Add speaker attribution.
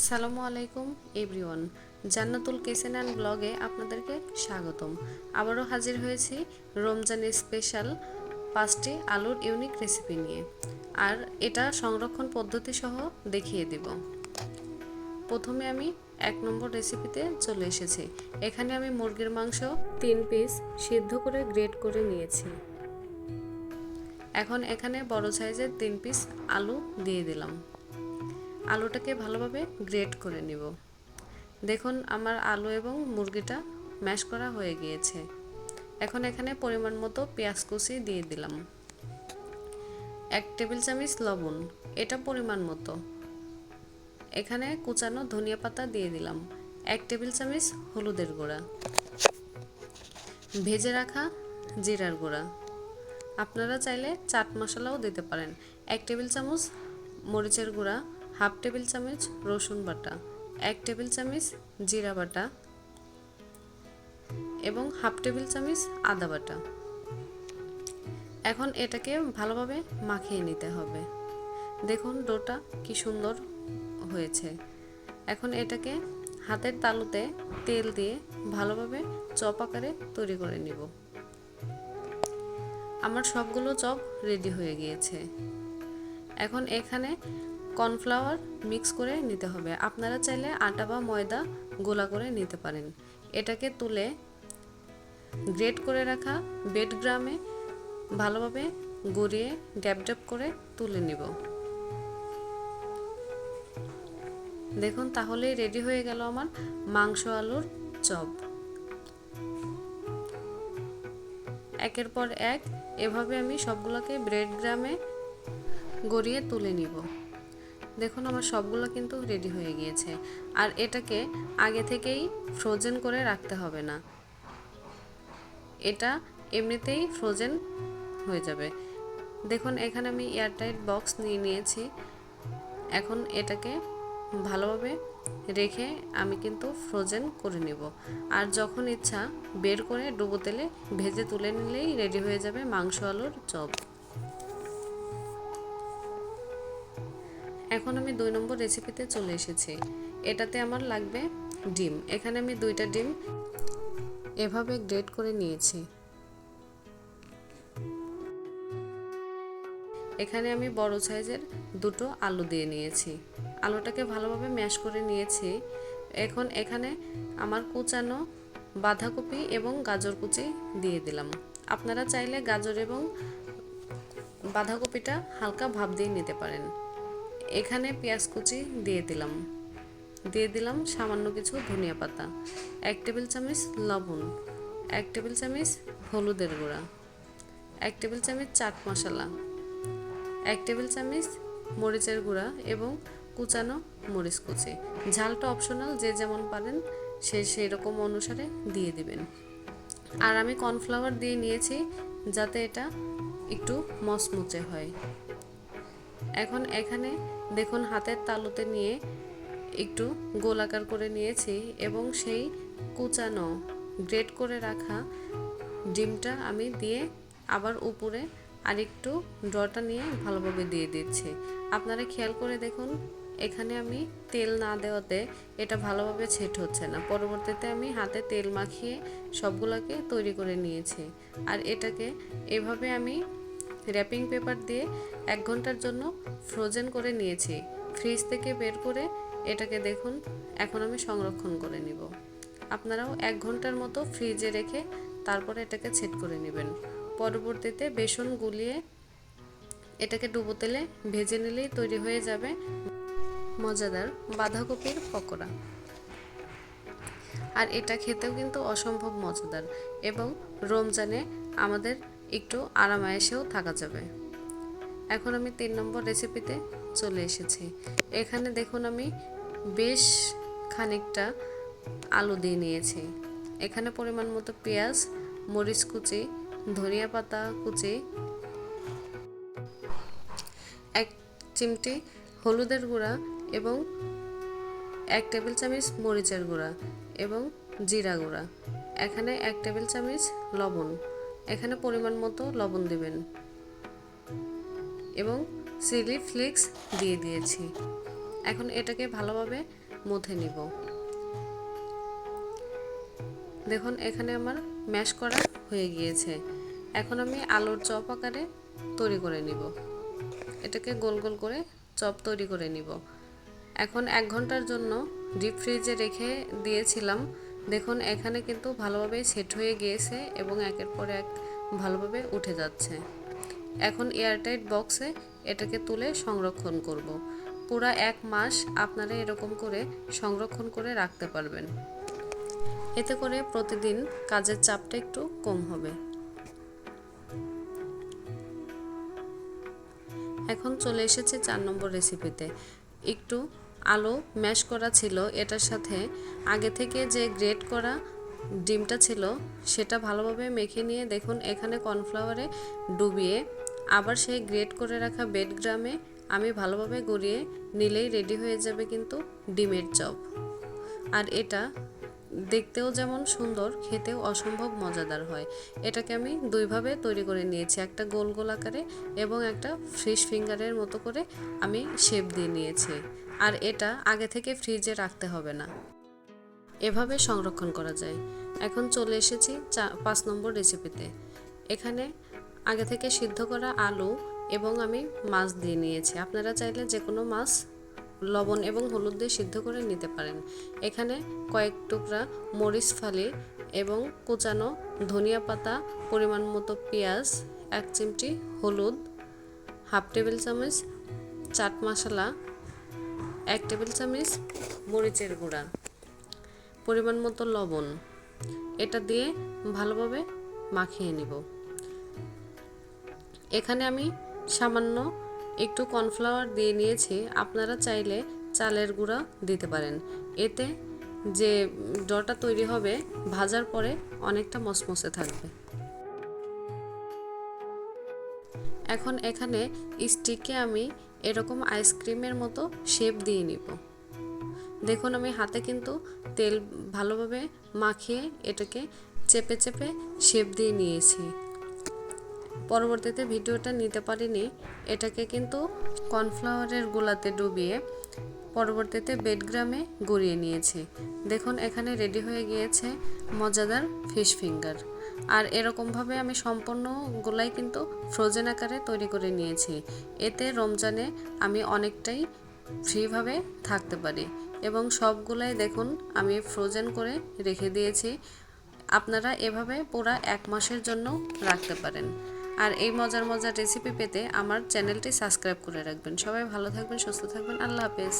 Speaker 1: আসসালামু আলাইকুম, everyone. Jannatul kitchen and ব্লগে আপনাদেরকে স্বাগতম। আবারও হাজির হয়েছি রমজানের স্পেশাল পাঁচটি আলুর ইউনিক রেসিপি নিয়ে। আর এটা সংরক্ষণ পদ্ধতি সহ দেখিয়ে দিব। প্রথমে আমি এক নম্বর রেসিপিতে চলে এসেছি। এখানে আমি মুরগির মাংস তিন পিস সিদ্ধ করে গ্রেট করে নিয়েছি। এখন এখানে বড় সাইজের তিন পিস আলু দিয়ে দিলাম। আলুটাকে ভালোভাবে গ্রেট করে নিব। দেখুন, আমার আলু এবং মুরগিটা ম্যাশ করা হয়ে গিয়েছে। এখন এখানে পরিমাণ মতো পেঁয়াজ কুচি দিয়ে দিলাম। এক টেবিল চামচ লবণ, এটা পরিমাণ মতো। এখানে কুচানো ধনিয়া পাতা দিয়ে দিলাম। এক টেবিল চামচ হলুদের গুঁড়া। ভেজে রাখা জিরার গুঁড়া। আপনারা চাইলে চাট মশলাও দিতে পারেন। এক টেবিল চামচ মরিচের গুঁড়া। হাফ টেবিল চামচ রসুন বাটা, এক টেবিল চামচ জিরা বাটা এবং হাফ টেবিল চামচ আদা বাটা। এখন এটাকে ভালোভাবে মাখিয়ে নিতে হবে। দেখুন ডোটা কি সুন্দর হয়েছে। এখন এটাকে হাতের তালুতে তেল দিয়ে ভালোভাবে চপ আকারে তৈরি করে নিব। আমার সবগুলো চপ রেডি হয়ে গিয়েছে। এখন এখানে কর্নফ্লাওয়ার মিক্স করে নিতে হবে। আপনারা চাইলে আটা বা ময়দা গোলা করে নিতে পারেন। এটাকে তুলে গ্রেট করে রাখা বেড গ্রামে ভালোভাবে গড়িয়ে ড্যাব ড্যাব করে তুলে নিব। দেখুন, তাহলেই রেডি হয়ে গেল আমার মাংস আলুর চপ। একের পর এক এভাবে আমি সবগুলোকে ব্রেড গ্রামে গড়িয়ে তুলে নিব। দেখুন আমার সবগুলো কিন্তু রেডি হয়ে গিয়েছে। আর এটাকে আগে থেকেই ফ্রোজেন করে রাখতে হবে না। এটা এমনিতেই ফ্রোজেন হয়ে যাবে। দেখুন, এখানে আমি এয়ারটাইট বক্স নিয়ে নিয়েছি। এখন এটাকে ভালোভাবে রেখে আমি কিন্তু ফ্রোজেন করে নেব। আর যখন ইচ্ছা, বের করে ডুবো তেলে ভেজে তুলে নিলেই রেডি হয়ে যাবে মাংস আলুর চপ। এখন আমি দুই নম্বর রেসিপিতে চলে এসেছি। এটাতে আমার লাগবে ডিম। এখানে আমি দুইটা ডিম এভাবে গ্রেট করে নিয়েছি। এখানে আমি বড় সাইজের দুটো আলু দিয়ে নিয়েছি। আলুটাকে ভালোভাবে ম্যাশ করে নিয়েছি। এখন এখানে আমার কুচানো বাঁধাকপি এবং গাজর কুচি দিয়ে দিলাম। আপনারা চাইলে গাজর এবং বাঁধাকপিটা হালকা ভাব দিয়ে নিতে পারেন। এখানে পেঁয়াজ কুচি দিয়ে দিলাম। দিয়ে দিলাম সামান্য কিছু ধনিয়া পাতা, এক টেবিল চামচ লবণ, এক টেবিল চামচ হলুদের গুঁড়া, এক টেবিল চামচ চাট মশলা, এক টেবিল চামচ মরিচের গুঁড়া এবং কুচানো মরিচ কুচি। ঝালটা অপশনাল যে যেমন পারেন সে সেই রকম অনুসারে দিয়ে দিবেন। আর আমি কর্নফ্লাওয়ার দিয়ে নিয়েছি যাতে এটা একটু মচমচে হয়। এখন এখানে দেখুন হাতের তালুতে নিয়ে একটু গোলাকার করে নিয়েছি এবং সেই কুচানো, গ্রেট করে রাখা ডিমটা আমি দিয়ে আবার উপরে আরেকটু ড্রটা নিয়ে ভালোভাবে দিয়ে দিচ্ছি। আপনারা খেয়াল করে দেখুন, এখানে আমি তেল না দেওয়াতে এটা ভালোভাবে ছেট হচ্ছে না। পরবর্তীতে আমি হাতে তেল মাখিয়ে সবগুলোকে তৈরি করে নিয়েছি। আর এটাকে এভাবে আমি র্যাপিং পেপার দিয়ে এক ঘণ্টার জন্য ফ্রোজেন করে নিয়েছি। ফ্রিজ থেকে বের করে এটাকে দেখুন, এখন আমি সংরক্ষণ করে নিব। আপনারাও এক ঘণ্টার মতো ফ্রিজে রেখে তারপরে এটাকে ছেট করে নেবেন। পরবর্তীতে বেসন গুলিয়ে এটাকে ডুবো তেলে ভেজে নিলেই তৈরি হয়ে যাবে মজাদার বাঁধাকপির পকোড়া। আর এটা খেতেও কিন্তু অসম্ভব মজাদার এবং রমজানে আমাদের একটু আরামায়েসেও থাকা যাবে। এখন আমি তিন নম্বর রেসিপিতে চলে এসেছি। এখানে দেখুন আমি বেশ খানিকটা আলু দিয়ে নিয়েছি। এখানে পরিমাণ মতো পেঁয়াজ, মরিচ কুচি, ধনিয়া পাতা কুচি, এক চিমটি হলুদের গুঁড়া এবং এক টেবিল চামচ মরিচের গুঁড়া এবং জিরা গুঁড়া। এখানে এক টেবিল চামচ লবণ। এখানে পরিমাণ মতো লবণ দেবেন। এবং চিলি ফ্লেক্স দিয়ে দিয়েছি। এখন এটাকে ভালোভাবে মুথে নিব। দেখুন, এখানে আমার ম্যাশ করা হয়ে গিয়েছে। এখন আমি আলুর চপ আকারে তৈরি করে নিব। এটাকে গোল গোল করে চপ তৈরি করে নিব। এখন এক ঘণ্টার জন্য ডিপ ফ্রিজে রেখে দিয়েছিলাম দেখুন, এখানে কিন্তু ভালোভাবে সেট হয়ে গিয়েছে এবং একের পর এক ভালোভাবে উঠে যাচ্ছে। এখন এয়ারটাইট বক্সে এটাকে তুলে সংরক্ষণ করব। পুরা এক মাস আপনারা এরকম করে সংরক্ষণ করে রাখতে পারবেন। এতে করে প্রতিদিন কাজের চাপটা একটু কম হবে। এখন চলে এসেছে চার নম্বর রেসিপিতে একটু আলু ম্যাশ করা ছিল, এটার সাথে আগে থেকে যে গ্রেট করা ডিমটা ছিল, সেটা ভালোভাবে মেখে নিয়ে দেখুন এখানে কর্নফ্লাওয়ারে ডুবিয়ে আবার সেই গ্রেট করে রাখা বেড গ্রামে আমি ভালোভাবে গড়িয়ে নিলেই রেডি হয়ে যাবে কিন্তু ডিমের চপ। আর এটা দেখতেও যেমন সুন্দর, খেতেও অসম্ভব মজাদার হয়। এটাকে আমি দুইভাবে তৈরি করে নিয়েছি, একটা গোল গোল আকারে এবং একটা ফিশ ফিঙ্গারের মতো করে আমি শেপ দিয়ে নিয়েছি। আর এটা আগে থেকে ফ্রিজে রাখতে হবে না। এভাবে সংরক্ষণ করা যায়। এখন চলে এসেছি চা, পাঁচ নম্বর রেসিপিতে এখানে আগে থেকে সিদ্ধ করা আলু এবং আমি মাছ দিয়ে নিয়েছি। আপনারা চাইলে যে কোনো মাছ লবণ এবং হলুদ দিয়ে সিদ্ধ করে নিতে পারেন। এখানে কয়েক টুকরা মরিচ ফালি এবং কুচানো ধনিয়া পাতা, পরিমাণ মতো পেঁয়াজ, এক চিমটি হলুদ, হাফ টেবিল চামচ চাট মশলা এক টেবিল চামচ মরিচের গুঁড়া, পরিমাণ মতো লবণ। এটা দিয়ে ভালোভাবে মাখিয়ে নিব। এখানে আমি সামান্য একটু কর্নফ্লাওয়ার দিয়ে নিয়েছি। আপনারা চাইলে চালের গুঁড়া দিতে পারেন। এতে যে ডটা তৈরি হবে, ভাজার পরে অনেকটা মসমসে থাকবে। এখন এখানে স্টিকে আমি এরকম আইসক্রিমের মতো শেপ দিয়ে নিব। দেখুন আমি হাতে কিন্তু তেল ভালোভাবে মাখিয়ে এটাকে চেপে চেপে শেপ দিয়ে নিয়েছি। পরবর্তীতে ভিডিওটা নিতে পারিনি, এটাকে কিন্তু কর্নফ্লাওয়ারের গোলাতে ডুবিয়ে পরবর্তীতে বেডগ্রামে গড়িয়ে নিয়েছি। দেখুন এখানে রেডি হয়ে গিয়েছে মজাদার ফিশ ফিঙ্গার। আর এরকমভাবে আমি সম্পূর্ণ গোলাই কিন্তু ফ্রোজেন আকারে তৈরি করে নিয়েছি। এতে রমজানে আমি অনেকটাই ফ্রিভাবে থাকতে পারি এবং সবগুলাই দেখুন আমি ফ্রোজেন করে রেখে দিয়েছি। আপনারা এভাবে পুরা এক মাসের জন্য রাখতে পারেন। আর এই মজার মজার রেসিপি পেতে আমার চ্যানেলটি সাবস্ক্রাইব করে রাখবেন। সবাই ভালো থাকবেন, সুস্থ থাকবেন। আল্লাহ হাফেজ।